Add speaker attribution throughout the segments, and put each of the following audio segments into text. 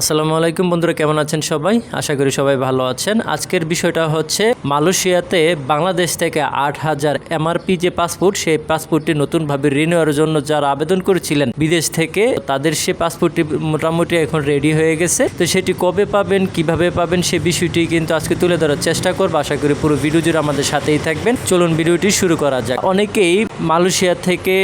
Speaker 1: আসসালামু আলাইকুম বন্ধুরা, কেমন আছেন সবাই? আশা করি সবাই ভালো আছেন। আজকের বিষয়টা হচ্ছে মালয়েশিয়াতে বাংলাদেশ থেকে আট হাজার এমআরপি যে পাসপোর্ট, সেই পাসপোর্টটি নতুনভাবে রিনিউয়ার জন্য যারা আবেদন করেছিলেন বিদেশ থেকে, তাদের সে পাসপোর্টটি মোটামুটি এখন রেডি হয়ে গেছে। তো সেটি কবে পাবেন, কীভাবে পাবেন, সে বিষয়টি কিন্তু আজকে তুলে ধরার চেষ্টা করব। আশা করি পুরো ভিডিও জুড়ে আমাদের সাথেই থাকবেন। চলুন ভিডিওটি শুরু করা যাক। অনেকেই মালয়েশিয়া থেকে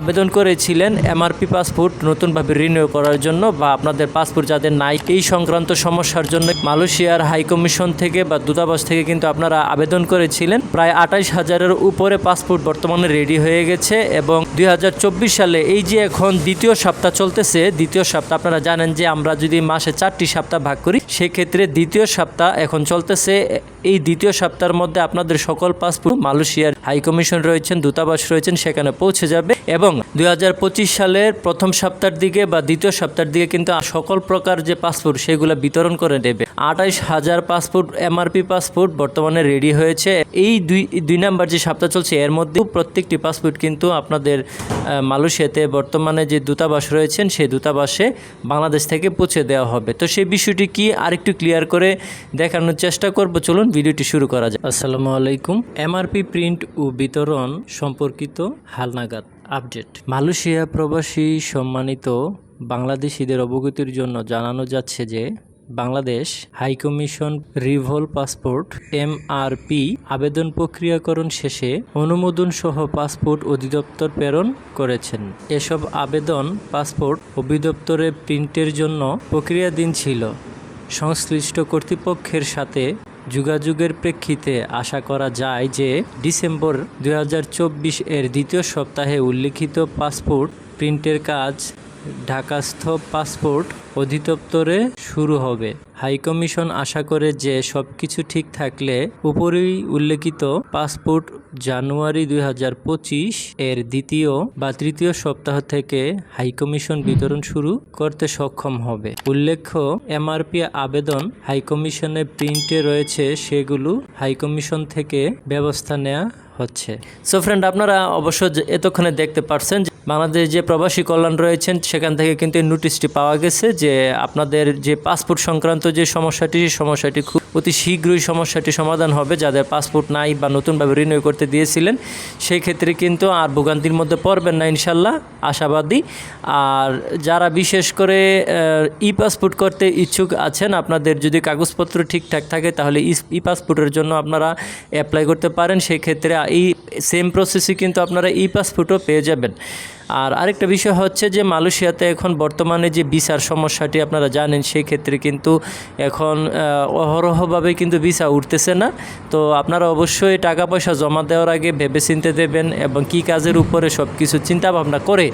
Speaker 1: আবেদন করেছিলেন এমআরপি পাসপোর্ট নতুনভাবে রিনিউ করার জন্য বা আপনাদের পাসপোর্ট যাদের নাই এই সংক্রান্ত সমস্যার জন্য মালয়েশিয়ার হাইকমিশন থেকে বা দূতাবাস থেকে কিন্তু আপনারা আবেদন করেছিলেন। প্রায় আঠাইশ হাজারের উপরে পাসপোর্ট বর্তমানে রেডি হয়ে গেছে এবং দুই হাজার চব্বিশ সালে এই যে এখন দ্বিতীয় সপ্তাহ চলতেছে, দ্বিতীয় সপ্তাহ আপনারা জানেন যে আমরা যদি মাসে চারটি সপ্তাহ ভাগ করি, সেক্ষেত্রে দ্বিতীয় সপ্তাহ এখন চলতেছে। এই দ্বিতীয় সপ্তাহের মধ্যে আপনাদের সকল পাসপোর্ট মালয়েশিয়ার হাই কমিশন রয়েছেন, দূতাবাস রয়েছেন, সেখানে পৌঁছে যাবে এবং দু হাজার পঁচিশ সালের প্রথম সপ্তাহের দিকে বা দ্বিতীয় সপ্তাহের দিকে কিন্তু সকল প্রকার যে পাসপোর্ট, সেগুলো বিতরণ করে দেবে আঠাইশ হাজার পাসপোর্ট, এমআরপি পাসপোর্ট বর্তমানে রেডি হয়েছে। এই দুই দুই নাম্বার যে সপ্তাহ চলছে, এর মধ্যেও প্রত্যেকটি পাসপোর্ট কিন্তু আপনাদের মালয়েশিয়াতে বর্তমানে যে দূতাবাস রয়েছেন, সেই দূতাবাসে বাংলাদেশ থেকে পৌঁছে দেওয়া হবে। তো সেই বিষয়টি কি আরেকটু ক্লিয়ার করে দেখানোর চেষ্টা করব। চলুন, ভিডিওটি শুরু করা যায় আসসালামু আলাইকুম। এমআরপি প্রিন্ট ও বিতরণ সম্পর্কিত হালনাগাদ আপডেট। মালয়েশিয়া প্রবাসী সম্মানিত বাংলাদেশিদের অবগতির জন্য জানানো যাচ্ছে যে, বাংলাদেশ হাইকমিশন রিভল পাসপোর্ট এমআরপি আবেদন প্রক্রিয়াকরণ শেষে অনুমোদন সহ পাসপোর্ট অধিদপ্তর প্রেরণ করেছেন। এসব আবেদন পাসপোর্ট অধিদপ্তরে প্রিন্টের জন্য প্রক্রিয়াধীন ছিল। সংশ্লিষ্ট কর্তৃপক্ষের সাথে যোগাযোগের প্রেক্ষিতে আশা করা যায় যে ডিসেম্বর দু হাজার চব্বিশ এর দ্বিতীয় সপ্তাহে উল্লিখিত পাসপোর্ট প্রিন্টের কাজ ঢাকাস্থ পাসপোর্ট অধিদপ্তরে শুরু হবে। হাইকমিশন আশা করে যে সব কিছু ঠিক থাকলে উপরেই উল্লেখিত পাসপোর্ট জানুয়ারি দুই হাজার পঁচিশ এর দ্বিতীয় বা তৃতীয় সপ্তাহ থেকে হাইকমিশন বিতরণ শুরু করতে সক্ষম হবে। উল্লেখ্য, এমআরপি আবেদন হাইকমিশনের প্রিন্টে রয়েছে সেগুলো হাইকমিশন থেকে ব্যবস্থা নেওয়া হচ্ছে। সো ফ্রেন্ড আপনারা অবশ্য এতক্ষণে দেখতে পারছেন বাংলাদেশ যে প্রবাসী কল্যাণ রয়েছেন, সেখান থেকে কিন্তু এই নোটিশটি পাওয়া গেছে যে আপনাদের যে পাসপোর্ট সংক্রান্ত যে সমস্যাটি, সেই সমস্যাটি খুব অতি শীঘ্রই সমস্যাটি সমাধান হবে। যাদের পাসপোর্ট নাই বা নতুনভাবে রিনিউ করতে দিয়েছিলেন, সেই ক্ষেত্রে কিন্তু আর ভোগান্তির মধ্যে পড়বেন না ইনশাল্লাহ, আশাবাদী। আর যারা বিশেষ করে ই পাসপোর্ট করতে ইচ্ছুক আছেন, আপনাদের যদি কাগজপত্র ঠিকঠাক থাকে, তাহলে ই পাসপোর্টের জন্য আপনারা অ্যাপ্লাই করতে পারেন। সেই ক্ষেত্রে এই সেম প্রসেসে কিন্তু আপনারা ই পাসপোর্টও পেয়ে যাবেন। আর আরেকটা বিষয় হচ্ছে যে মালয়েশিয়াতে এখন বর্তমানে যে ভিসার সমস্যাটি আপনারা জানেন, সেই ক্ষেত্রে কিন্তু এখন অহরহভাবে কিন্তু ভিসা উঠতেছে না। তো আপনারা অবশ্যই টাকা পয়সা জমা দেওয়ার আগে ভেবে চিনতে দেবেন এবং কি কাজের উপরে সব কিছু চিন্তা ভাবনা করে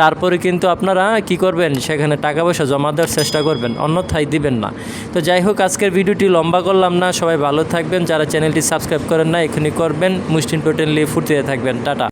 Speaker 1: তারপরে কিন্তু আপনারা কি করবেন, সেখানে টাকা পয়সা জমা দেওয়ার চেষ্টা করবেন, অন্যথায় দিবেন না। তো যাই হোক, আজকের ভিডিওটি লম্বা করলাম না। সবাই ভালো থাকবেন। যারা চ্যানেলটি সাবস্ক্রাইব করেন না, এখনই করবেন। মুসলিম টোটেনলি ফুর্তিতে থাকবেন। টাটা।